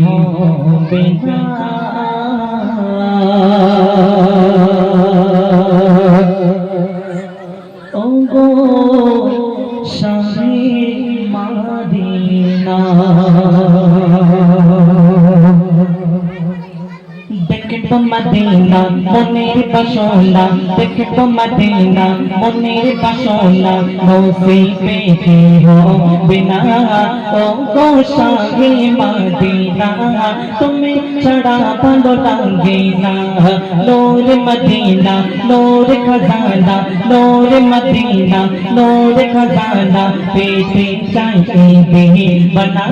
হবে না ও গো মাদিনা। মদিনা, মনের বাসনা দেখব মদিনা, মনের বাসনা নসিবে কি হবে না? ও গো শাহে মদিনা, তুমি ছাড়া ভালো লাগে না। নূর মদিনা, নূর খজানা, নূর মদিনা, নূর খজানা পেতে চাইবে বনা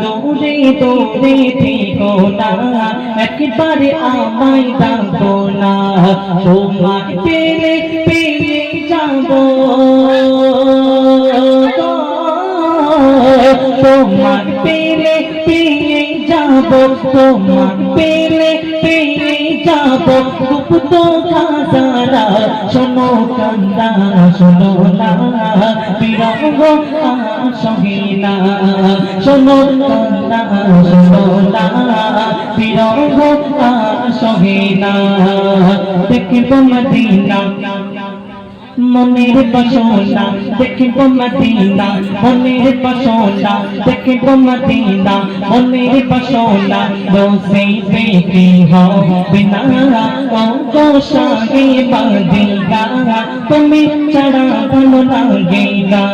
দূরে দূরে থেকো না। একবারে আমায় ডাকো না। তোমার পেলে পেয়ে যাব। তোমার পেলে পেয়ে যাব। তোমার পেলে পেয়ে যাব। গুপ্ত খাজারা শোনো কান্দা শোনো না। বিরঙ্গ সহিনা শোনো শোনো না দেখিব মদিনা মনের বাসনা, দেখিব মদিনা। মনের বাসনা, দেখিব মদিনা। মনের বাসনা রোসে বেটি হবে না। গো শাহে মদিনা তুমি ছাড়া ভালো লাগে না।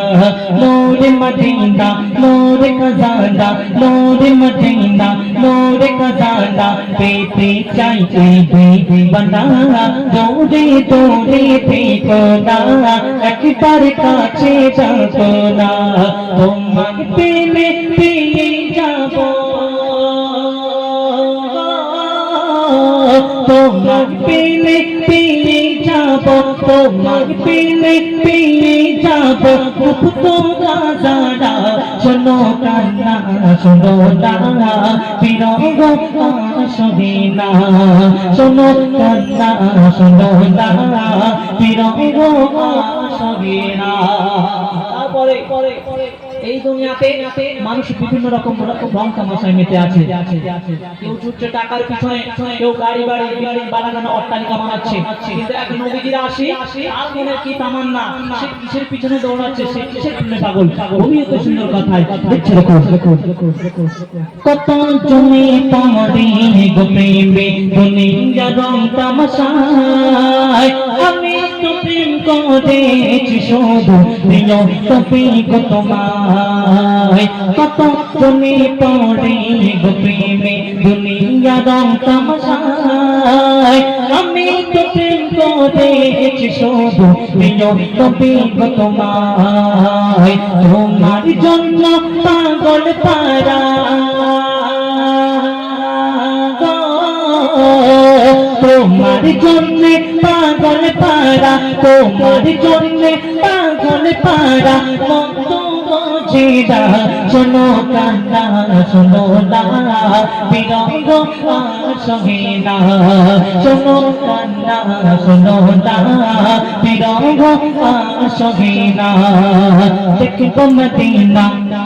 নূর মদিনা, নূর খজানা, নূর মদিনা। নূর খজানা পেতে চাই চাইতে বনা দৌড়ে দৌড়ে থেকো না, একবার কাছে যাব না। তোমার পেলে পেয়ে যাব। তোমার পেলে পেয়ে যাব, তোমার পেলে পেয়ে যাব। গুপ্ত রাজারা শোনো কান্না শোনো না বিরঙ্গ শোনে না শোনো কান্না শোনো না বিরঙ্গ শোনে না তারপরে এই দুনিয়াতে মানুষ বিভিন্ন রকম রং তামাশায় মেতে আছে। কেউ ছুটছে টাকার পিছনে, কেউ গাড়ি বাড়ি গাড়ি বানানো অট্টালিকা বানাচ্ছে। কিন্তু এক নবীজিরা আসে আর মনে কি তামান্না? সে কিসের পিছনে দৌড়াচ্ছে? সে কিসের পিছনে পাগল? খুবই এত সুন্দর কথায়। দেখছে কত জমি পড়ে গো প্রেমে দুনিয়া রং তামাশায়। তো প্রেম করেছি শুধু প্রিয় তবে গো তোমায়। কত জমি পড়ে গো প্রেমে, দুনিয়া রং তামাশায়। আমি তো প্রেম করেছি শুধু প্রিয় তবে গো তোমায়। তোমার জন্য পাগল পারা তোমার জন্য পারা তোমার জন্য পাগল পারা মন্দ বোঝেরা শোনো কান্না, শোনো না বিরঙ্গ সহে না শোনো কান্না, শোনো না বিরঙ্গ সহে না মদিনা।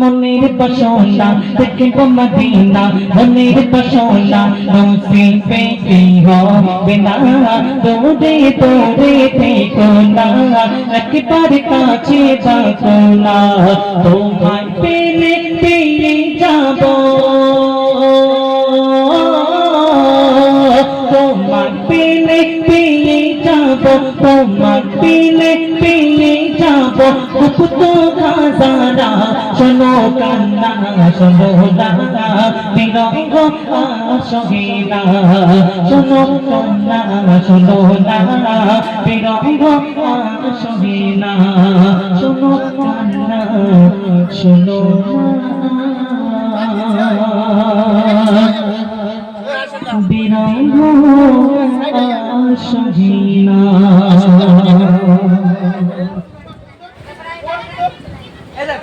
মনের বাসনা দেখিব মদিনা, মনের বাসনা, নসিবে কি হবে না? দৌড়ে দৌড়ে থেকো না, একবার কাছে যাব না। তোমায় পেলে পেয়ে যাব। তোমার পেলে পেয়ে যাব তোমার পেলে পেয়ে পাবো মুকুত খাজানা। শোনো কান্না, শোনো দাদা বিরঙ্গ আসহিনা শোনো কান্না, শোনো দাদা বিরঙ্গ আসহিনা শোনো কান্না, শোনো বিরঙ্গ আসহিনা